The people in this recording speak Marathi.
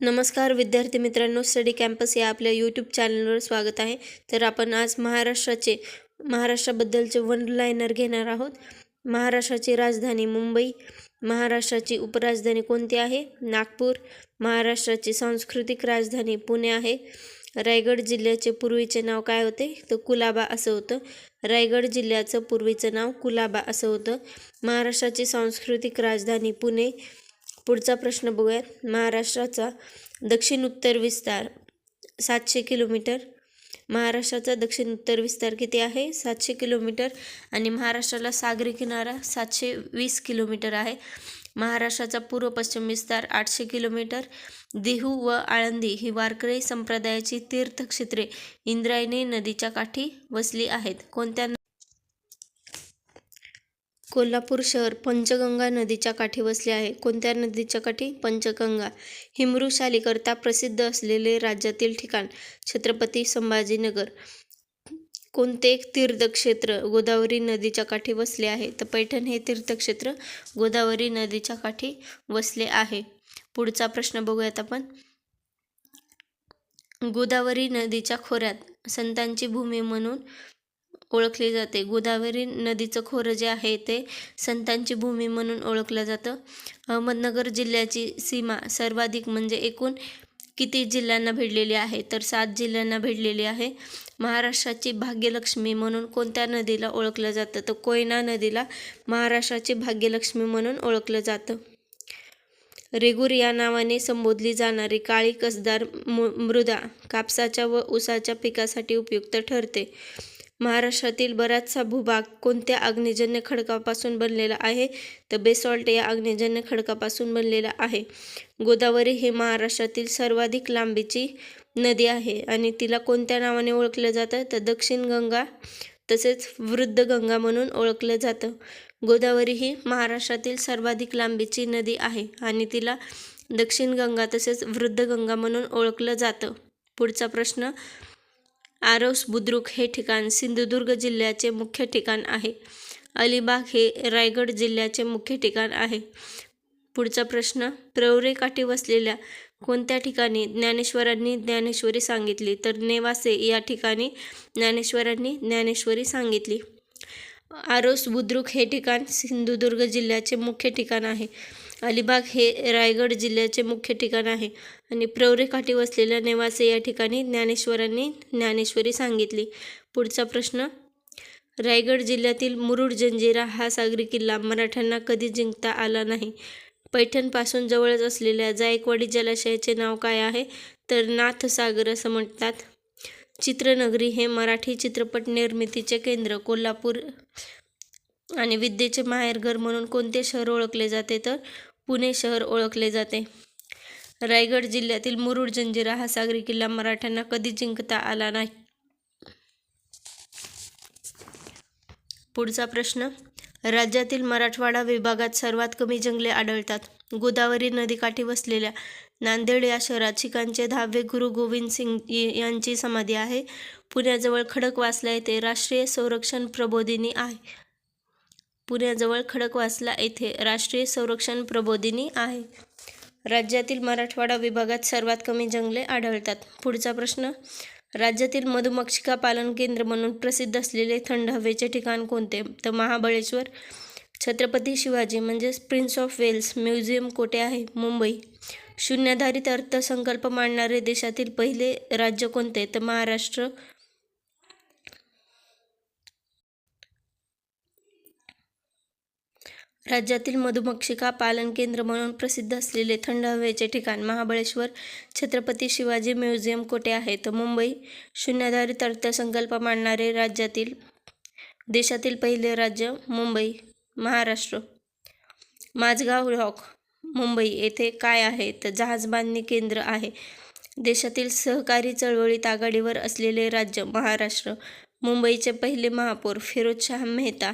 नमस्कार विद्यार्थी मित्रांनो. स्टडी कॅम्पस या आपल्या यूट्यूब चॅनलवर स्वागत आहे. तर आपण आज महाराष्ट्राचे महाराष्ट्राबद्दलचे वन लायनर घेणार आहोत. महाराष्ट्राची राजधानी मुंबई महाराष्ट्राची उपराजधानी कोणती आहे? नागपूर. महाराष्ट्राची सांस्कृतिक राजधानी पुणे आहे. रायगड जिल्ह्याचे पूर्वीचे नाव काय होते? तर कुलाबा असं होतं. रायगड जिल्ह्याचं पूर्वीचं नाव कुलाबा असं होतं. महाराष्ट्राची सांस्कृतिक राजधानी पुणे. पुढचा प्रश्न बघूयात. महाराष्ट्राचा दक्षिण उत्तर विस्तार सातशे किलोमीटर. महाराष्ट्राचा दक्षिण उत्तर विस्तार किती आहे? सातशे किलोमीटर. आणि महाराष्ट्राला सागरी किनारा सातशे वीस किलोमीटर आहे. महाराष्ट्राचा पूर्व पश्चिम विस्तार आठशे किलोमीटर. देहू व आळंदी ही वारकरी संप्रदायाची तीर्थक्षेत्रे इंद्रायणी नदीच्या काठी वसली आहेत. कोणत्या कोल्हापूर शहर पंचगंगा नदीच्या काठी वसले आहे. कोणत्या नदीच्या काठी? पंचगंगा. हिमृशालीकरता प्रसिद्ध असलेले राज्यातील ठिकाण छत्रपती संभाजीनगर. कोणते तीर्थक्षेत्र गोदावरी नदीच्या काठी वसले आहे? तर पैठण हे तीर्थक्षेत्र गोदावरी नदीच्या काठी वसले आहे. पुढचा प्रश्न बघूयात आपण. गोदावरी नदीच्या खोऱ्यात संतांची भूमी म्हणून ओळखली जाते. गोदावरी नदीचं खोरं जे आहे ते संतांची भूमी म्हणून ओळखलं जातं. अहमदनगर जिल्ह्याची सीमा सर्वाधिक म्हणजे एकूण किती जिल्ह्यांना भिडलेली आहे? तर सात जिल्ह्यांना भिडलेली आहे. महाराष्ट्राची भाग्यलक्ष्मी म्हणून कोणत्या नदीला ओळखलं जातं? तर कोयना नदीला महाराष्ट्राची भाग्यलक्ष्मी म्हणून ओळखलं जातं. रेगूर या नावाने संबोधली जाणारी काळी कसदार मृदा कापसाच्या व ऊसाच्या पिकासाठी उपयुक्त ठरते. महाराष्ट्रातील बराचसा भूभाग कोणत्या अग्निजन्य खडकापासून बनलेला आहे? तर बेसॉल्ट या अग्निजन्य खडकापासून बनलेला आहे. गोदावरी हे महाराष्ट्रातील सर्वाधिक लांबीची नदी आहे आणि तिला कोणत्या नावाने ओळखलं जातं? तर दक्षिण गंगा तसेच वृद्ध गंगा म्हणून ओळखलं जातं. गोदावरी ही महाराष्ट्रातील सर्वाधिक लांबीची नदी आहे आणि तिला दक्षिण गंगा तसेच वृद्ध गंगा म्हणून ओळखलं जातं. पुढचा प्रश्न आरोस बुद्रुक हे ठिकाण सिंधुदुर्ग जिल्ह्याचे मुख्य ठिकाण आहे. अलिबाग हे रायगड जिल्ह्याचे मुख्य ठिकाण आहे. पुढचा प्रश्न प्रवरेकाठी वसलेल्या कोणत्या ठिकाणी ज्ञानेश्वरांनी ज्ञानेश्वरी सांगितली? तर नेवासे या ठिकाणी ज्ञानेश्वरांनी ज्ञानेश्वरी सांगितली. आरोस बुद्रुक हे ठिकाण सिंधुदुर्ग जिल्ह्याचे मुख्य ठिकाण आहे. अलिबाग हे रायगड जिल्ह्याचे मुख्य ठिकाण आहे आणि प्रवरेकाठी वसलेल्या नेवासे या ठिकाणी ज्ञानेश्वरांनी ज्ञानेश्वरी सांगितली. पुढचा प्रश्न रायगड जिल्ह्यातील मुरुड जंजिरा हा सागरी किल्ला मराठ्यांना कधी जिंकता आला नाही? पैठणपासून जवळच असलेल्या जायकवाडी जलाशयाचे नाव काय आहे? तर नाथसागर असं म्हणतात. चित्रनगरी हे मराठी चित्रपट निर्मितीचे केंद्र. कोल्हापूर आणि विद्येचे माहेरघर म्हणून कोणते शहर ओळखले जाते? तर पुणे शहर ओळखले जाते. रायगड जिल्ह्यातील मुरुड जंजिरा हा सागरी किल्ला मराठ्यांना कधी जिंकता आला नाही? पुढचा प्रश्न. राज्यातील मराठवाडा विभागात सर्वात कमी जंगले आढळतात. गोदावरी नदीकाठी वसलेल्या नांदेड या शहरात शिखांचे दहावे गुरु गोविंद सिंग यांची समाधी आहे. पुण्याजवळ खडकवासला येथे राष्ट्रीय संरक्षण प्रबोधिनी आहे. पुण्याजवळ खडकवासला येथे राष्ट्रीय संरक्षण प्रबोधिनी आहे. राज्यातील मराठवाडा विभागात सर्वात कमी जंगले आढळतात. पुढचा प्रश्न राज्यातील मधुमक्षिका पालन केंद्र म्हणून प्रसिद्ध असलेले थंड हवेचे ठिकाण कोणते? तर महाबळेश्वर छत्रपती शिवाजी म्हणजेच प्रिन्स ऑफ वेल्स म्युझियम कोठे आहे? मुंबई. शून्याधारित अर्थसंकल्प मांडणारे देशातील पहिले राज्य कोणते? तर महाराष्ट्र राज्यातील मधुमक्षिका पालन केंद्र म्हणून प्रसिद्ध असलेले थंड हवेचे ठिकाण महाबळेश्वर छत्रपती शिवाजी म्युझियम कोठे आहे? तर मुंबई. शून्याधारित अर्थसंकल्प मांडणारे राज्यातील देशातील पहिले राज्य मुंबई महाराष्ट्र. माझगाव रॉक मुंबई. येथे काय आहे? तर जहाजबांधणी केंद्र आहे. देशातील सहकारी चळवळीत आघाडीवर असलेले राज्य महाराष्ट्र. मुंबईचे पहिले महापौर फिरोजशाह मेहता.